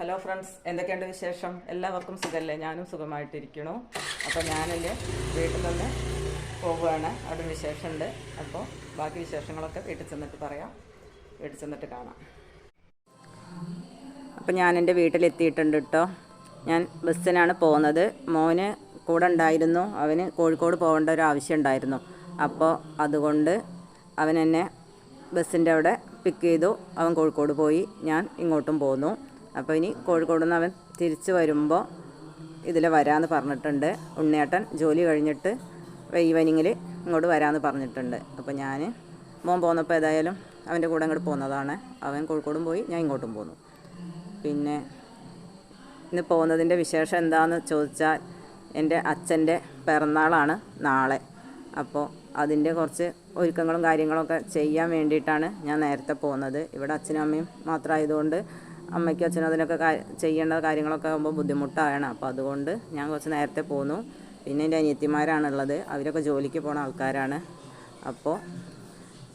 Hello friends എന്തൊക്കെയുണ്ട് വിശേഷം? എല്ലാവർക്കും സുഖമല്ലേ ഞാനും സുഖമായിട്ടിരിക്കണു അപ്പോൾ ഞാനല്ലേ വീട്ടിൽ നിന്ന് പോവുകയാണ്. അവിടെ വിശേഷമുണ്ട്. അപ്പോൾ ബാക്കി വിശേഷങ്ങളൊക്കെ വീട്ടിൽ ചെന്നിട്ട് പറയാം. വീട്ടിൽ ചെന്നിട്ട് കാണാം. അപ്പോൾ ഞാൻ എന്റെ വീട്ടിലെത്തിയിട്ടുണ്ട് കേട്ടോ ഞാൻ ബസ്സിനാണ് പോകുന്നത്. മോന് കൂടെ ഉണ്ടായിരുന്നു. അവന് കോഴിക്കോട് പോകേണ്ട ഒരു ആവശ്യം ഉണ്ടായിരുന്നു. അപ്പോൾ അതുകൊണ്ട് അവൻ എന്നെ ബസ്സിന്റെ അവിടെ പിക്ക് ചെയ്തു. അവൻ കോഴിക്കോട് പോയി. ഞാൻ ഇങ്ങോട്ടും പോന്നു. അപ്പോൾ ഇനി കോഴിക്കോട് നിന്ന് അവൻ തിരിച്ച് വരുമ്പോൾ ഇതിൽ വരാമെന്ന് പറഞ്ഞിട്ടുണ്ട്. ഉണ്ണിയേട്ടൻ ജോലി കഴിഞ്ഞിട്ട് ഈവനിങ്ങിൽ ഇങ്ങോട്ട് വരാമെന്ന് പറഞ്ഞിട്ടുണ്ട്. അപ്പോൾ ഞാൻ മോൻ പോന്നപ്പോൾ ഏതായാലും അവന്റെ കൂടെ അങ്ങോട്ട് പോകുന്നതാണ് അവൻ കോഴിക്കോടും പോയി ഞാൻ ഇങ്ങോട്ടും പോന്നു. പിന്നെ ഇന്ന് പോകുന്നതിന്റെ വിശേഷം എന്താണെന്ന് ചോദിച്ചാൽ എന്റെ അച്ഛന്റെ പിറന്നാളാണ് നാളെ. അപ്പോൾ അതിന്റെ കുറച്ച് ഒരുക്കങ്ങളും കാര്യങ്ങളൊക്കെ ചെയ്യാൻ വേണ്ടിയിട്ടാണ് ഞാൻ നേരത്തെ പോകുന്നത് ഇവിടെ അച്ഛനും അമ്മയും മാത്രമായതുകൊണ്ട് അമ്മയ്ക്കും അച്ഛനും അതിനൊക്കെ ചെയ്യേണ്ട കാര്യങ്ങളൊക്കെ ആകുമ്പോൾ ബുദ്ധിമുട്ടാണ്. അപ്പോൾ അതുകൊണ്ട് ഞാൻ കുറച്ച് നേരത്തെ പോന്നു. പിന്നെ എന്റെ അനിയത്തിമാരാണുള്ളത്. അവരൊക്കെ ജോലിക്ക് പോണ ആൾക്കാരാണ്. അപ്പോൾ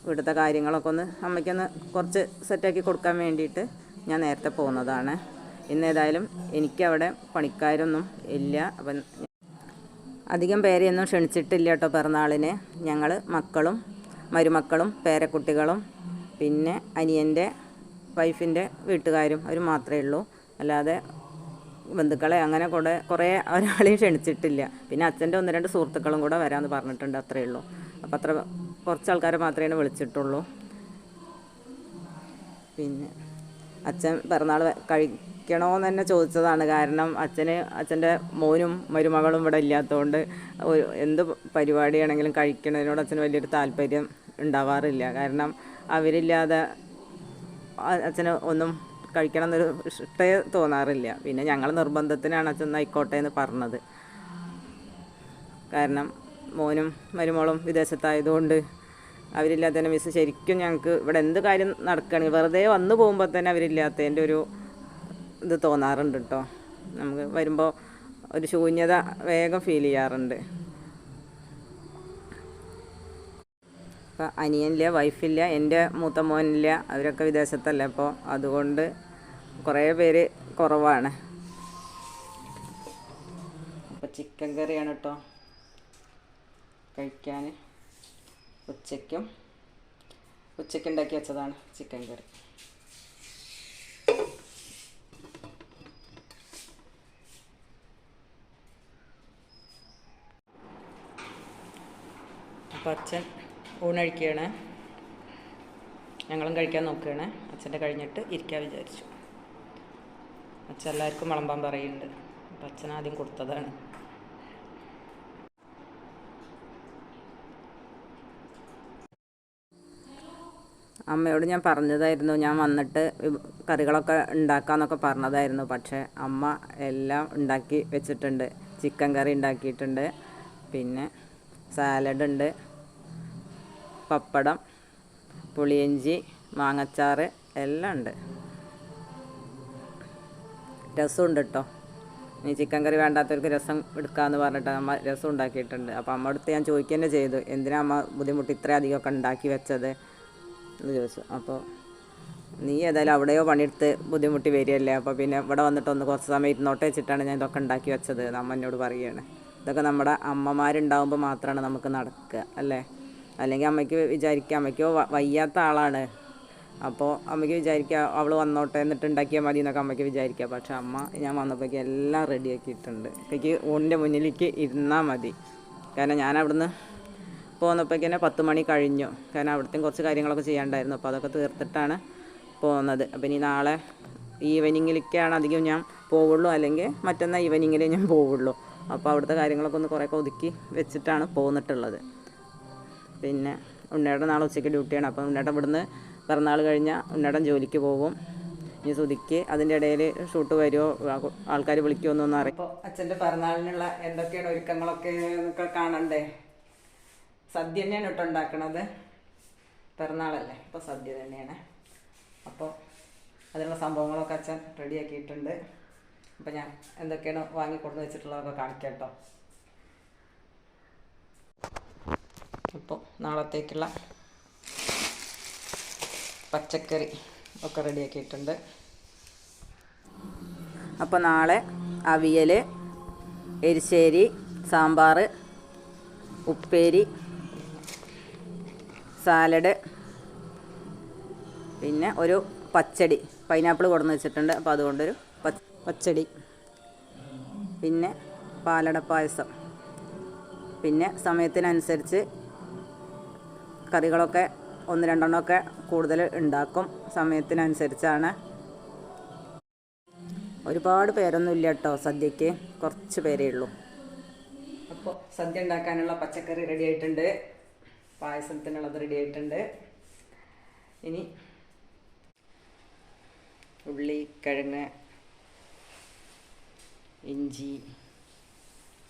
ഇവിടുത്തെ കാര്യങ്ങളൊക്കെ ഒന്ന് അമ്മയ്ക്കൊന്ന് കുറച്ച് സെറ്റാക്കി കൊടുക്കാൻ വേണ്ടിയിട്ട് ഞാൻ നേരത്തെ പോകുന്നതാണ് ഇന്ന് ഏതായാലും എനിക്കവിടെ പണിക്കാരൊന്നും ഇല്ല. അപ്പം അധികം പേരെയൊന്നും ക്ഷണിച്ചിട്ടില്ല കേട്ടോ പിറന്നാളിന്. ഞങ്ങൾ മക്കളും മരുമക്കളും പേരക്കുട്ടികളും പിന്നെ അനിയന്റെ വൈഫിന്റെ വീട്ടുകാരും അവർ മാത്രമേ ഉള്ളൂ. അല്ലാതെ ബന്ധുക്കളെ അങ്ങനെ കൂടെ കുറേ ഒരാളെയും ക്ഷണിച്ചിട്ടില്ല. പിന്നെ അച്ഛന്റെ ഒന്ന് രണ്ട് സുഹൃത്തുക്കളും കൂടെ വരാമെന്ന് പറഞ്ഞിട്ടുണ്ട് അത്രയേ ഉള്ളൂ. അപ്പോൾ അത്ര കുറച്ച് ആൾക്കാരെ മാത്രമേ വിളിച്ചിട്ടുള്ളൂ. പിന്നെ അച്ഛൻ പിറന്നാൾ കഴിക്കണമെന്ന് തന്നെ ചോദിച്ചതാണ്. കാരണം അച്ഛന് അച്ഛന്റെ മോനും മരുമകളും ഇവിടെ ഇല്ലാത്തതുകൊണ്ട് എന്ത് പരിപാടിയാണെങ്കിലും കഴിക്കുന്നതിനോട് അച്ഛന് വലിയൊരു താല്പര്യം ഉണ്ടാവാറില്ല. കാരണം അവരില്ലാതെ അച്ഛന് ഒന്നും കഴിക്കണം എന്നൊരു ഇഷ്ടേ തോന്നാറില്ല. പിന്നെ ഞങ്ങൾ നിർബന്ധത്തിനാണ് അച്ഛൻ ആയിക്കോട്ടെ എന്ന് പറഞ്ഞത്. കാരണം മോനും മരുമോളും വിദേശത്തായതുകൊണ്ട് അവരില്ലാത്തതിനെ മിസ് ശരിക്കും ഞങ്ങൾക്ക് ഇവിടെ എന്ത് കാര്യം നടക്കുകയാണെങ്കിൽ വെറുതെ വന്നു പോകുമ്പോൾ തന്നെ അവരില്ലാത്തതിന്റെ ഒരു ഇത് തോന്നാറുണ്ട് കേട്ടോ നമുക്ക് വരുമ്പോൾ ഒരു ശൂന്യത വേഗം ഫീൽ ചെയ്യാറുണ്ട്. ഇപ്പം അനിയനില്ല വൈഫില്ല എന്റെ മൂത്ത മോനില്ല അവരൊക്കെ വിദേശത്തല്ലേ അപ്പോൾ അതുകൊണ്ട് കുറേ പേര് കുറവാണ്. അപ്പോൾ ചിക്കൻ കറിയാണ് കേട്ടോ കഴിക്കാൻ ഉച്ചയ്ക്കും ഉച്ചയ്ക്ക് ഉണ്ടാക്കി വെച്ചതാണ് ചിക്കൻ കറി. അപ്പോൾ അച്ഛൻ ഊണഴിക്കുകയാണ്. ഞങ്ങളും കഴിക്കാൻ നോക്കുകയാണ്. അച്ഛന്റെ കഴിഞ്ഞിട്ട് ഇരിക്കാൻ വിചാരിച്ചു. അച്ഛൻ എല്ലാവർക്കും വിളമ്പാൻ പറയുന്നുണ്ട്. അപ്പം അച്ഛൻ ആദ്യം കൊടുത്തതാണ്. അമ്മയോട് ഞാൻ പറഞ്ഞതായിരുന്നു. ഞാൻ വന്നിട്ട് കറികളൊക്കെ ഉണ്ടാക്കാമെന്നൊക്കെ പറഞ്ഞതായിരുന്നു. പക്ഷേ അമ്മ എല്ലാം ഉണ്ടാക്കി വെച്ചിട്ടുണ്ട്. ചിക്കൻ കറി ഉണ്ടാക്കിയിട്ടുണ്ട്. പിന്നെ സാലഡ് ഉണ്ട് പപ്പടം പുളിയഞ്ചി മാങ്ങച്ചാറ് എല്ലാം ഉണ്ട്. രസമുണ്ട് കേട്ടോ ഇനി ചിക്കൻ കറി വേണ്ടാത്തവർക്ക് രസം എടുക്കാമെന്ന് പറഞ്ഞിട്ട് അമ്മ രസം ഉണ്ടാക്കിയിട്ടുണ്ട്. അപ്പോൾ അമ്മ അടുത്ത് ഞാൻ ചോദിക്കുക തന്നെ ചെയ്തു. എന്തിനാ അമ്മ ബുദ്ധിമുട്ട് ഇത്രയധികമൊക്കെ ഉണ്ടാക്കി വെച്ചത്? എന്ന് ചോദിച്ചു. അപ്പോൾ നീ ഏതായാലും അവിടെയോ പണിയെടുത്ത് ബുദ്ധിമുട്ടി വരികയല്ലേ? അപ്പോൾ പിന്നെ ഇവിടെ വന്നിട്ട് ഒന്ന് കുറച്ച് സമയം ഇരുന്നോട്ടെ വെച്ചിട്ടാണ് ഞാൻ ഇതൊക്കെ ഉണ്ടാക്കി വെച്ചത്. അമ്മ എന്നോട് പറയുകയാണ് ഇതൊക്കെ നമ്മുടെ അമ്മമാരുണ്ടാകുമ്പോൾ മാത്രമാണ് നമുക്ക് നടക്കുക അല്ലേ? അല്ലെങ്കിൽ അമ്മയ്ക്ക് വിചാരിക്കുക അമ്മയ്ക്ക് വയ്യാത്ത ആളാണ്. അപ്പോൾ അമ്മയ്ക്ക് വിചാരിക്കുക അവൾ വന്നോട്ടെ എന്നിട്ട് ഉണ്ടാക്കിയാൽ മതി എന്നൊക്കെ അമ്മയ്ക്ക് വിചാരിക്കുക. പക്ഷെ അമ്മ ഞാൻ വന്നപ്പോഴേക്ക് എല്ലാം റെഡിയാക്കിയിട്ടുണ്ട്. എനിക്ക് ഊണിന്റെ മുന്നിലേക്ക് ഇരുന്നാൽ മതി. കാരണം ഞാൻ അവിടുന്ന് പോന്നപ്പോഴേക്കന്നെ പത്ത് മണി കഴിഞ്ഞു. കാരണം അവിടുത്തെ കുറച്ച് കാര്യങ്ങളൊക്കെ ചെയ്യാണ്ടായിരുന്നു. അപ്പോൾ അതൊക്കെ തീർത്തിട്ടാണ് പോകുന്നത് അപ്പം ഇനി നാളെ ഈവനിങ്ങിലേക്കാണ് അധികം ഞാൻ പോവുള്ളൂ. അല്ലെങ്കിൽ മറ്റന്നാൾ ഈവനിങ്ങിലേ ഞാൻ പോവുള്ളൂ. അപ്പോൾ അവിടുത്തെ കാര്യങ്ങളൊക്കെ ഒന്ന് കുറേയൊക്കെ ഒതുക്കി വെച്ചിട്ടാണ് പോന്നിട്ടുള്ളത്. പിന്നെ ഉണ്ണേട്ടൻ നാളെ ഉച്ചയ്ക്ക് ഡ്യൂട്ടിയാണ്. അപ്പോൾ ഉണ്ണേട്ടൻ ഇവിടുന്ന് പിറന്നാൾ കഴിഞ്ഞാൽ ഉണ്ണേട്ടൻ ജോലിക്ക് പോകും. ഇനി സുതിക്ക് അതിന്റെ ഇടയിൽ ഷൂട്ട് വരുമോ ആൾക്കാർ വിളിക്കുമോ എന്നൊന്നും അറിയാം. അപ്പോൾ അച്ഛന്റെ പിറന്നാളിനുള്ള എന്തൊക്കെയാണ് ഒരുക്കങ്ങളൊക്കെ കാണണ്ടേ? സദ്യ തന്നെയാണ് കേട്ടോ ഉണ്ടാക്കണത്. പിറന്നാളല്ലേ അപ്പോൾ സദ്യ തന്നെയാണ്. അപ്പോൾ അതിനുള്ള സംഭവങ്ങളൊക്കെ അച്ഛൻ റെഡിയാക്കിയിട്ടുണ്ട് അപ്പോൾ ഞാൻ എന്തൊക്കെയാണ് വാങ്ങിക്കൊണ്ടു വെച്ചിട്ടുള്ളതൊക്കെ കാണിക്കാം കേട്ടോ. അപ്പോൾ നാളത്തേക്കുള്ള പച്ചക്കറി ഒക്കെ റെഡിയാക്കിയിട്ടുണ്ട്. അപ്പോൾ നാളെ അവിയൽ എരിശ്ശേരി സാമ്പാർ ഉപ്പേരി സാലഡ് പിന്നെ ഒരു പച്ചടി. പൈനാപ്പിൾ കൊടുന്ന് വെച്ചിട്ടുണ്ട്. അപ്പോൾ അതുകൊണ്ടൊരു പച്ചടി. പിന്നെ പാലട പായസം. പിന്നെ സമയത്തിനനുസരിച്ച് കറികളൊക്കെ ഒന്ന് രണ്ടെണ്ണമൊക്കെ കൂടുതൽ ഉണ്ടാക്കും സമയത്തിനനുസരിച്ചാണ്. ഒരുപാട് പേരൊന്നും ഇല്ല കേട്ടോ സദ്യക്ക് കുറച്ച് പേരേ ഉള്ളൂ. അപ്പോൾ സദ്യ ഉണ്ടാക്കാനുള്ള പച്ചക്കറി റെഡി ആയിട്ടുണ്ട്. പായസത്തിനുള്ളത് റെഡി ആയിട്ടുണ്ട്. ഇനി ഉള്ളി കിഴങ്ങ് ഇഞ്ചി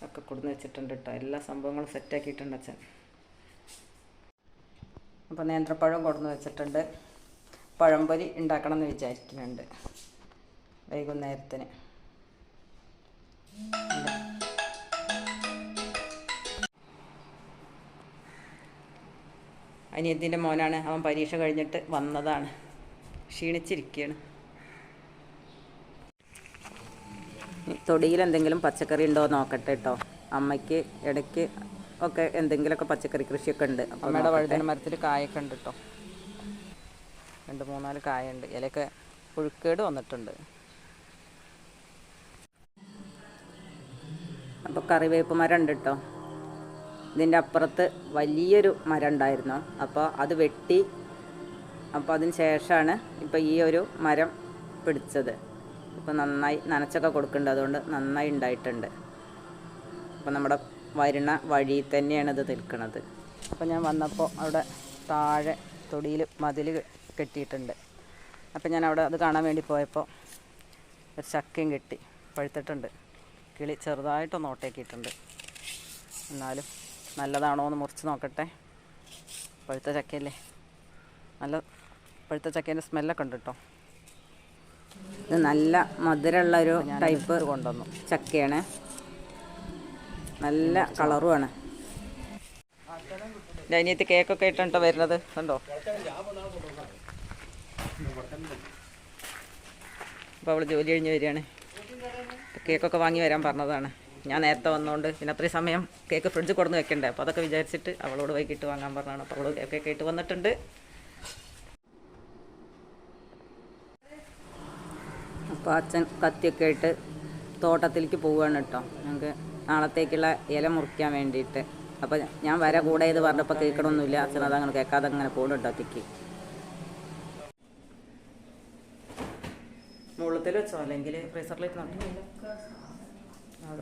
ഒക്കെ കൊടുന്ന് വെച്ചിട്ടുണ്ട് കേട്ടോ. എല്ലാ സംഭവങ്ങളും സെറ്റാക്കിയിട്ടുണ്ട് അച്ഛൻ. അപ്പോൾ നേന്ത്രപ്പഴം കൊടുന്ന് വെച്ചിട്ടുണ്ട്. പഴംപൊരി ഉണ്ടാക്കണം എന്ന് വിചാരിക്കുന്നുണ്ട്. വൈകുന്നേരത്തിന്. അനിയത്തിന്റെ മോനാണ്. അവൻ പരീക്ഷ കഴിഞ്ഞിട്ട് വന്നതാണ്. ക്ഷീണിച്ചിരിക്കുകയാണ്. തൊടിയിൽ എന്തെങ്കിലും പച്ചക്കറി ഉണ്ടോ നോക്കട്ടെ കേട്ടോ അമ്മയ്ക്ക് ഇടയ്ക്ക് ഒക്കെ എന്തെങ്കിലുമൊക്കെ പച്ചക്കറി കൃഷിയൊക്കെ ഉണ്ട്. അമ്മയുടെ വഴുതന മരത്തിൽ കായൊക്കെ ഉണ്ട് കേട്ടോ രണ്ട് മൂന്നാൽ കായുണ്ട്. ഇലയൊക്കെ പുഴുക്കേട് വന്നിട്ടുണ്ട്. അപ്പോൾ കറിവേപ്പ് മരം ഉണ്ട് കേട്ടോ ഇതിന്റെ അപ്പുറത്ത് വലിയൊരു മരം ഉണ്ടായിരുന്നു. അപ്പോൾ അത് വെട്ടി അപ്പോൾ അതിന് ശേഷമാണ് ഇപ്പോൾ ഈ ഒരു മരം പിടിച്ചത്. ഇപ്പോൾ നന്നായി നനച്ചൊക്കെ കൊടുക്കുന്നുണ്ട്. അതുകൊണ്ട് നന്നായി ഉണ്ടായിട്ടുണ്ട്. അപ്പോൾ നമ്മുടെ വരുന്ന വഴി തന്നെയാണ് ഇത് നിൽക്കുന്നത് അപ്പോൾ ഞാൻ വന്നപ്പോൾ അവിടെ താഴെ തൊടിയിൽ മതിൽ കെട്ടിയിട്ടുണ്ട്. അപ്പോൾ ഞാൻ അവിടെ അത് കാണാൻ വേണ്ടി പോയപ്പോൾ ഒരു ചക്കയും കെട്ടി പഴുത്തിട്ടുണ്ട്. കിളി ചെറുതായിട്ടൊന്ന് ഓട്ടേക്കിയിട്ടുണ്ട്. എന്നാലും നല്ലതാണോ എന്ന് മുറിച്ച് നോക്കട്ടെ. പഴുത്ത ചക്കയല്ലേ? നല്ല പഴുത്ത ചക്കേന്റെ സ്മെല്ലൊക്കെ ഉണ്ട് കേട്ടോ. ഇത് നല്ല മധുരമുള്ള ഒരു ടൈപ്പ് കൊണ്ടുവന്നു. ചക്കയാണ്. നല്ല കളറുമാണ്. അനിയത്തി കേക്കൊക്കെ ഇട്ടോ വരുന്നത്. കണ്ടോ? അപ്പോൾ അവൾ ജോലി കഴിഞ്ഞ് വരികയാണ്. കേക്കൊക്കെ വാങ്ങി വരാൻ പറഞ്ഞതാണ്. ഞാൻ നേരത്തെ വന്നുകൊണ്ട് പിന്നെ അത്രയും സമയം കേക്ക് ഫ്രിഡ്ജ് കൊടുന്ന് വെക്കണ്ടേ? അപ്പോൾ അതൊക്കെ വിചാരിച്ചിട്ട് അവളോട് വൈകിട്ട് വാങ്ങാൻ പറഞ്ഞതാണ്. അപ്പോൾ അവൾ കേക്കൊക്കെ ഇട്ട് വന്നിട്ടുണ്ട്. അപ്പോൾ അച്ഛൻ കത്തിയൊക്കെ ഇട്ട് തോട്ടത്തിലേക്ക് പോവുകയാണ് കേട്ടോ. ഞങ്ങൾക്ക് നാളത്തേക്കുള്ള ഇല മുറിക്കാൻ വേണ്ടിയിട്ട്. അപ്പോൾ ഞാൻ വര കൂടെ ഇത് പറഞ്ഞപ്പോൾ കേൾക്കണമൊന്നുമില്ല അച്ഛനത് അതങ്ങനെ കേൾക്കാതെ അങ്ങനെ പോകുന്നുണ്ട് ഒറ്റയ്ക്ക്. മുകളിൽ വെച്ചോ? അല്ലെങ്കിൽ ഫ്രീസറിലേക്ക്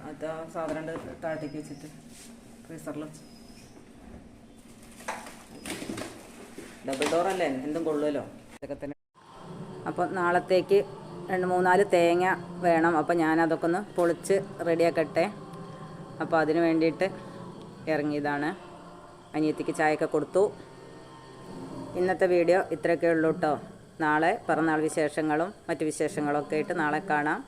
അത് ആ സാധനം താഴത്തേക്ക് വെച്ചിട്ട് ഫ്രീസറിൽ വെച്ചു. ഡബിൾ അല്ലേ? എന്തും കൊള്ളുമല്ലോ ഇതൊക്കെ തന്നെ. അപ്പോൾ നാളത്തേക്ക് രണ്ട് മൂന്നാൽ തേങ്ങ വേണം. അപ്പോൾ ഞാനതൊക്കെ ഒന്ന് പൊളിച്ച് റെഡിയാക്കട്ടെ അപ്പോൾ അതിന് വേണ്ടിയിട്ട് ഇറങ്ങിയതാണ്. അനിയത്തിക്ക് ചായയൊക്കെ കൊടുത്തു. ഇന്നത്തെ വീഡിയോ ഇത്രയൊക്കെ ഉള്ളൂ കേട്ടോ. നാളെ പിറന്നാൾ വിശേഷങ്ങളും മറ്റു വിശേഷങ്ങളൊക്കെ ആയിട്ട് നാളെ കാണാം.